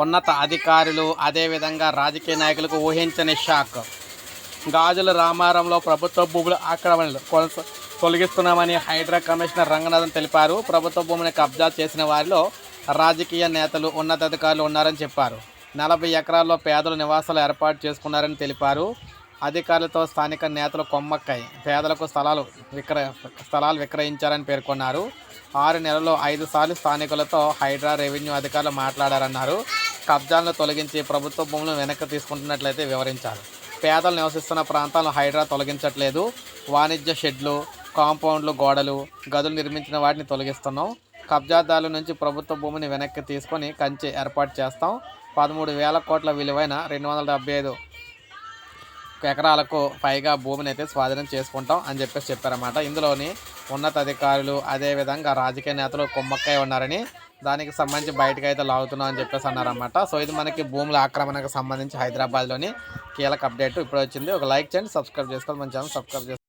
ఉన్నత అధికారులు అదేవిధంగా రాజకీయ నాయకులకు ఊహించని షాక్. గాజుల రామారంలో ప్రభుత్వ భూముల ఆక్రమణలు తొలగిస్తున్నామని హైడ్రా కమిషనర్ రంగనాథన్ తెలిపారు. ప్రభుత్వ భూమిని కబ్జా చేసిన వారిలో రాజకీయ నేతలు ఉన్నతాధికారులు ఉన్నారని చెప్పారు. నలభై ఎకరాల్లో పేదలు నివాసాలు ఏర్పాటు చేసుకున్నారని తెలిపారు. అధికారులతో స్థానిక నేతలు కొమ్మక్కై పేదలకు స్థలాలు విక్రయ స్థలాలు విక్రయించారని పేర్కొన్నారు. ఆరు నెలల్లో ఐదు సార్లు స్థానికులతో హైడ్రా రెవెన్యూ అధికారులు మాట్లాడారన్నారు. కబ్జాలను తొలగించి ప్రభుత్వ భూములను వెనక్కి తీసుకుంటున్నట్లయితే వివరించారు. పేదలు నివసిస్తున్న ప్రాంతాలను హైడ్రా తొలగించట్లేదు. వాణిజ్య షెడ్లు కాంపౌండ్లు గోడలు గదులు నిర్మించిన వాటిని తొలగిస్తున్నాం. కబ్జాదారుల నుంచి ప్రభుత్వ భూమిని వెనక్కి తీసుకొని కంచె ఏర్పాటు చేస్తాం. పదమూడు వేల కోట్ల విలువైన రెండు వందల డెబ్బై ఐదు ఎకరాలకు పైగా భూమిని అయితే స్వాధీనం చేసుకుంటాం అని చెప్పేసి చెప్పారన్నమాట. ఇందులోని ఉన్నతాధికారులు అదేవిధంగా రాజకీయ నేతలు కొమ్మక్కై ఉన్నారని దానికి సంబంధించి బయటకు అయితే లాగుతున్నాం అని చెప్పేసి అన్నారన్నమాట. సో ఇది మనకి భూముల ఆక్రమణకు సంబంధించి హైదరాబాద్లోని కీలక అప్డేట్. ఇప్పుడు వచ్చింది. ఒక లైక్ చేయండి సబ్స్క్రైబ్ చేసుకోవాలి. మన ఛానల్ సబ్స్క్రైబ్ చేసుకోండి